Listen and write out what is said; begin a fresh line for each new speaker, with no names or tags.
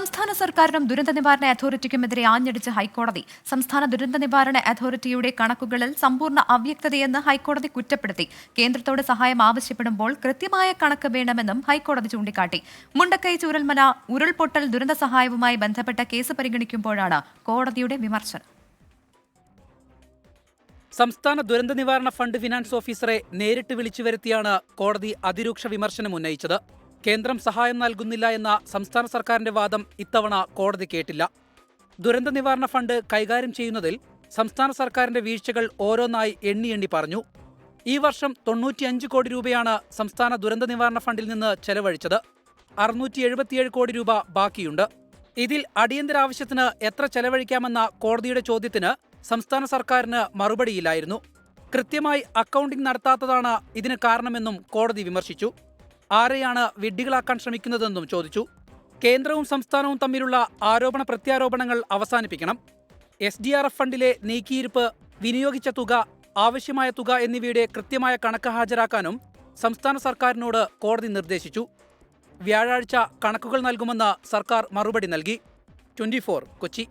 സംസ്ഥാന സർക്കാരിനും ദുരന്ത നിവാരണ അതോറിറ്റിക്കുമെതിരെ ആഞ്ഞടിച്ച് ഹൈക്കോടതി. സംസ്ഥാന ദുരന്ത നിവാരണ അതോറിറ്റിയുടെ കണക്കുകളിൽ സമ്പൂർണ അവ്യക്തതയെന്ന് ഹൈക്കോടതി കുറ്റപ്പെടുത്തി. കേന്ദ്രത്തോട് സഹായം ആവശ്യപ്പെടുമ്പോൾ കൃത്യമായ കണക്ക് വേണമെന്നും ഹൈക്കോടതി ചൂണ്ടിക്കാട്ടി. മുണ്ടക്കൈ ചൂരൽമല ഉരുൾപൊട്ടൽ ദുരന്ത സഹായവുമായി ബന്ധപ്പെട്ട കേസ് പരിഗണിക്കുമ്പോഴാണ് കോടതിയുടെ വിമർശനം.
സംസ്ഥാന ദുരന്ത നിവാരണ ഫണ്ട് ഫിനാൻസ് ഓഫീസറെ നേരിട്ട് വിളിച്ചു വരുത്തിയാണ് കോടതി അതിരൂക്ഷ വിമർശനം ഉന്നയിച്ചത്. കേന്ദ്രം സഹായം നൽകുന്നില്ല എന്ന സംസ്ഥാന സർക്കാരിന്റെ വാദം ഇത്തവണ കോടതി കേട്ടില്ല. ദുരന്ത നിവാരണ ഫണ്ട് കൈകാര്യം ചെയ്യുന്നതിൽ സംസ്ഥാന സർക്കാരിന്റെ വീഴ്ചകൾ ഓരോന്നായി എണ്ണി എണ്ണി പറഞ്ഞു. ഈ വർഷം തൊണ്ണൂറ്റിയഞ്ച് കോടി രൂപയാണ് സംസ്ഥാന ദുരന്ത നിവാരണ ഫണ്ടിൽ നിന്ന് ചെലവഴിച്ചത്. അറുന്നൂറ്റി എഴുപത്തിയേഴ് കോടി രൂപ ബാക്കിയുണ്ട്. ഇതിൽ അടിയന്തര ആവശ്യത്തിന് എത്ര ചെലവഴിക്കാമെന്ന കോടതിയുടെ ചോദ്യത്തിന് സംസ്ഥാന സർക്കാരിന് മറുപടിയില്ലായിരുന്നു. കൃത്യമായി അക്കൗണ്ടിംഗ് നടത്താത്തതാണ് ഇതിന് കാരണമെന്നും കോടതി വിമർശിച്ചു. ആരെയാണ് വിഡ്ഢികളാക്കാൻ ശ്രമിക്കുന്നതെന്നും ചോദിച്ചു. കേന്ദ്രവും സംസ്ഥാനവും തമ്മിലുള്ള ആരോപണ പ്രത്യാരോപണങ്ങൾ അവസാനിപ്പിക്കണം. എസ് ഡി ആർ എഫ് ഫണ്ടിലെ നീക്കിയിരിപ്പ് വിനിയോഗിച്ച തുക ആവശ്യമായ തുക എന്നിവയുടെ കൃത്യമായ കണക്ക് ഹാജരാക്കാനും സംസ്ഥാന സർക്കാരിനോട് കോടതി നിർദ്ദേശിച്ചു. വ്യാഴാഴ്ച കണക്കുകൾ നൽകുമെന്ന് സർക്കാർ മറുപടി നൽകി. ട്വന്റി കൊച്ചി.